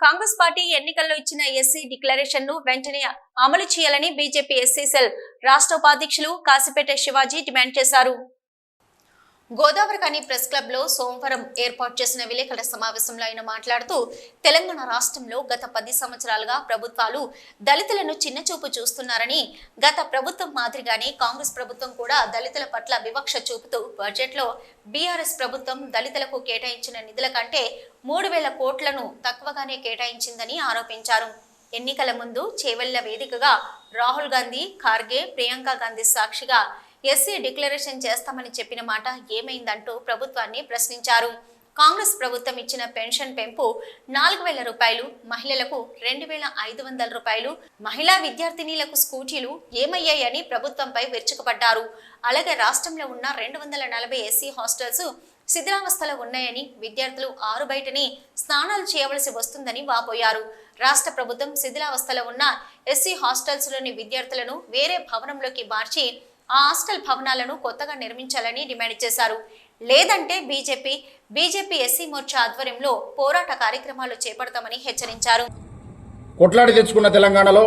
Congress party ఎన్నికల్లో ఇచ్చిన SC డిక్లరేషన్ను వెంటనే అమలు చేయాలని బీజేపీ ఎస్సీ సెల్ రాష్ట్ర ఉపాధ్యక్షులు కాసిపేట శివాజీ డిమాండ్ చేశారు. గోదావరికని ప్రెస్ క్లబ్లో సోమవారం ఏర్పాటు చేసిన విలేకరుల సమావేశంలో ఆయన మాట్లాడుతూ తెలంగాణ రాష్ట్రంలో గత పది సంవత్సరాలుగా ప్రభుత్వాలు దళితులను చిన్నచూపు చూస్తున్నారని గత ప్రభుత్వం మాదిరిగానే కాంగ్రెస్ ప్రభుత్వం కూడా దళితుల పట్ల వివక్ష చూపుతూ బడ్జెట్లో బీఆర్ఎస్ ప్రభుత్వం దళితులకు కేటాయించిన నిధుల కంటే మూడు వేల కోట్లను తక్కువగానే కేటాయించిందని ఆరోపించారు. ఎన్నికల ముందు చేవెళ్ళ వేదికగా రాహుల్ గాంధీ ఖార్గే ప్రియాంక గాంధీ సాక్షిగా ఎస్సీ డిక్లరేషన్ చేస్తామని చెప్పిన మాట ఏమైందంటూ ప్రభుత్వాన్ని ప్రశ్నించారు. కాంగ్రెస్ ప్రభుత్వం ఇచ్చిన పెన్షన్ పెంపు నాలుగు వేల రూపాయలు మహిళలకు రెండు వేల ఐదు వందల రూపాయలు మహిళా విద్యార్థినీలకు స్కూటీలు ఏమయ్యాయని ప్రభుత్వంపై విరుచుకుపడ్డారు. అలాగే రాష్ట్రంలో ఉన్న రెండు వందల నలభై ఎస్సీ హాస్టల్స్ శిథిలావస్థలో ఉన్నాయని విద్యార్థులు ఆరు బయటనే స్నానాలు చేయవలసి వస్తుందని వాపోయారు. రాష్ట్ర ప్రభుత్వం శిథిలావస్థలో ఉన్న ఎస్సీ హాస్టల్స్లోని విద్యార్థులను వేరే భవనంలోకి మార్చి ఆ హాస్టల్ భవనాలను కొత్తగా నిర్మించాలని డిమాండ్ చేశారు. లేదంటే బీజేపీ బీజేపీ ఎస్సీ మోర్చా ఆధ్వర్యంలో పోరాట కార్యక్రమాలు చేపడతామని హెచ్చరించారు. కొట్లాడి తెచ్చుకున్న తెలంగాణలో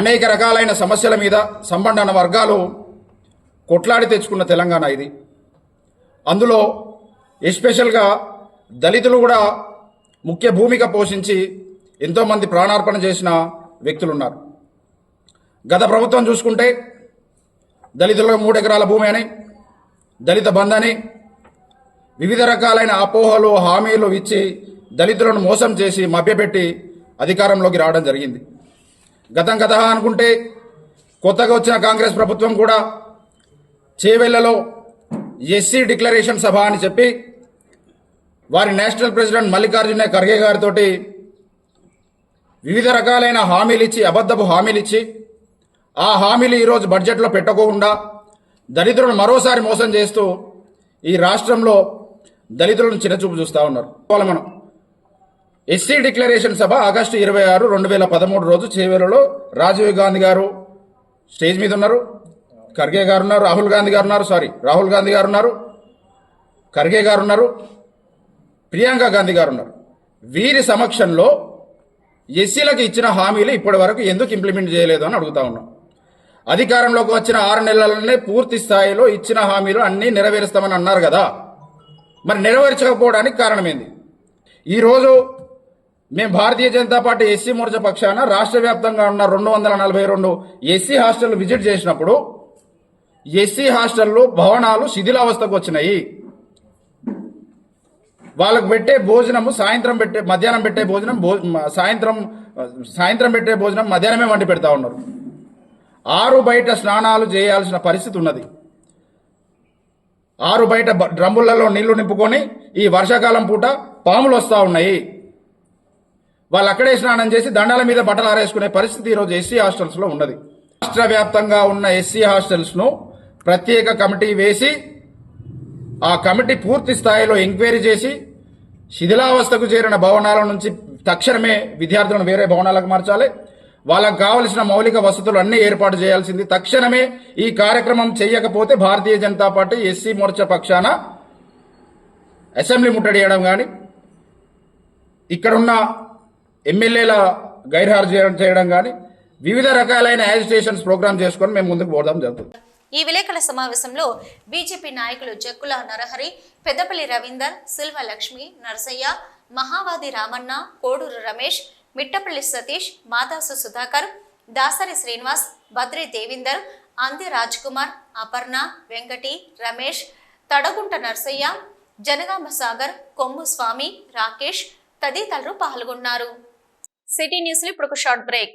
అనేక రకాలైన సమస్యల మీద సంబంధన వర్గాలు కొట్లాడి తెచ్చుకున్న తెలంగాణ ఇది. అందులో ఎస్పెషల్గా దళితులు కూడా ముఖ్య భూమిక పోషించి ఎంతోమంది ప్రాణార్పణ చేసిన వ్యక్తులు ఉన్నారు గత ప్రభుత్వం చూసుకుంటే దళితులకు మూడు ఎకరాల భూమి అని దళిత బంధు అని వివిధ రకాలైన అపోహలు హామీలు ఇచ్చి దళితులను మోసం చేసి మభ్యపెట్టి అధికారంలోకి రావడం జరిగింది. గతం గత అనుకుంటే కొత్తగా వచ్చిన కాంగ్రెస్ ప్రభుత్వం కూడా చేవెళ్ళలో ఎస్సీ డిక్లరేషన్ సభ అని చెప్పి వారి నేషనల్ ప్రెసిడెంట్ మల్లికార్జున ఖర్గే గారితో వివిధ రకాలైన హామీలు ఇచ్చి అబద్ధపు హామీలు ఇచ్చి ఆ హామీలు ఈరోజు బడ్జెట్లో పెట్టకోకుండా దళితులను మరోసారి మోసం చేస్తూ ఈ రాష్ట్రంలో దళితులను చిన్నచూపు చూస్తూ ఉన్నారు. ఇవాళ మనం ఎస్సీ డిక్లరేషన్ సభ ఆగస్టు ఇరవై ఆరు రెండు వేల పదమూడు రోజు చేవేలలో రాజీవ్ గాంధీ గారు స్టేజ్ మీద ఉన్నారు. ఖర్గే గారు ఉన్నారు రాహుల్ గాంధీ గారు ఉన్నారు సారీ రాహుల్ గాంధీ గారు ఉన్నారు ఖర్గే గారు ఉన్నారు ప్రియాంక గాంధీ గారు ఉన్నారు. వీరి సమక్షంలో ఎస్సీలకు ఇచ్చిన హామీలు ఇప్పటి వరకు ఎందుకు ఇంప్లిమెంట్ చేయలేదు అని అడుగుతా ఉన్నాం. అధికారంలోకి వచ్చిన ఆరు నెలలనే పూర్తి స్థాయిలో ఇచ్చిన హామీలు అన్నీ నెరవేరుస్తామని అన్నారు కదా. మరి నెరవేర్చకపోవడానికి కారణం ఏంది ఈరోజు మేము భారతీయ జనతా పార్టీ ఎస్సీ మోర్చా పక్షాన రాష్ట్ర వ్యాప్తంగా ఉన్న రెండు వందల నలభై రెండు ఎస్సీ హాస్టల్ విజిట్ చేసినప్పుడు ఎస్సీ హాస్టల్లో భవనాలు శిథిలావస్థకు వచ్చినాయి. వాళ్ళకు పెట్టే భోజనము సాయంత్రం పెట్టే మధ్యాహ్నం పెట్టే భోజనం సాయంత్రం సాయంత్రం పెట్టే భోజనం మధ్యాహ్నమే వండి పెడతా ఉన్నారు. ఆరు బయట స్నానాలు చేయాల్సిన పరిస్థితి ఉన్నది. ఆరు బయట డ్రమ్ములలో నీళ్ళు నింపుకొని ఈ వర్షాకాలం పూట పాములు వస్తూ ఉన్నాయి. వాళ్ళు అక్కడే స్నానం చేసి దండాల మీద బట్టలు ఆరేసుకునే పరిస్థితి ఈరోజు ఎస్సీ హాస్టల్స్లో ఉన్నది. రాష్ట్ర వ్యాప్తంగా ఉన్న ఎస్సీ హాస్టల్స్ను ప్రత్యేక కమిటీ వేసి ఆ కమిటీ పూర్తి స్థాయిలో ఎంక్వైరీ చేసి శిథిలావస్థకు చేరిన భవనాల నుంచి తక్షణమే విద్యార్థులను వేరే భవనాలకు మార్చాలి. వాళ్ళకు కావలసిన మౌలిక వసతులు అన్ని ఏర్పాటు చేయాల్సింది. తక్షణమే ఈ కార్యక్రమం చేయకపోతే భారతీయ జనతా పార్టీ ఎస్సీ మోర్చా పక్షాన అసెంబ్లీ ముట్టడియడం కానీ ఇక్కడున్న ఎమ్మెల్యేల గైర్హాజరు చేయడం కానీ వివిధ రకాలైన యాజిటేషన్స్ ప్రోగ్రామ్ చేసుకొని మేము ముందుకు పోవడం జరుగుతుంది. ఈ విలేకరుల సమావేశంలో బీజేపీ నాయకులు జక్కుల నరహరి పెద్దపల్లి రవీందర్ సిల్వ లక్ష్మి నరసయ్య మహావాది రామన్న కోడూరు రమేష్ మిట్టపల్లి సతీష్ మాదాసు సుధాకర్ దాసరి శ్రీనివాస్ బద్రి దేవిందర్ అంది రాజ్ కుమార్ అపర్ణ వెంకటి రమేష్ తడగుంట నర్సయ్య జనగామ సాగర్ కొమ్ము స్వామి రాకేష్ తదితరులు పాల్గొన్నారు. సిటీ న్యూస్లో ఇప్పుడు ఒక షార్ట్ బ్రేక్.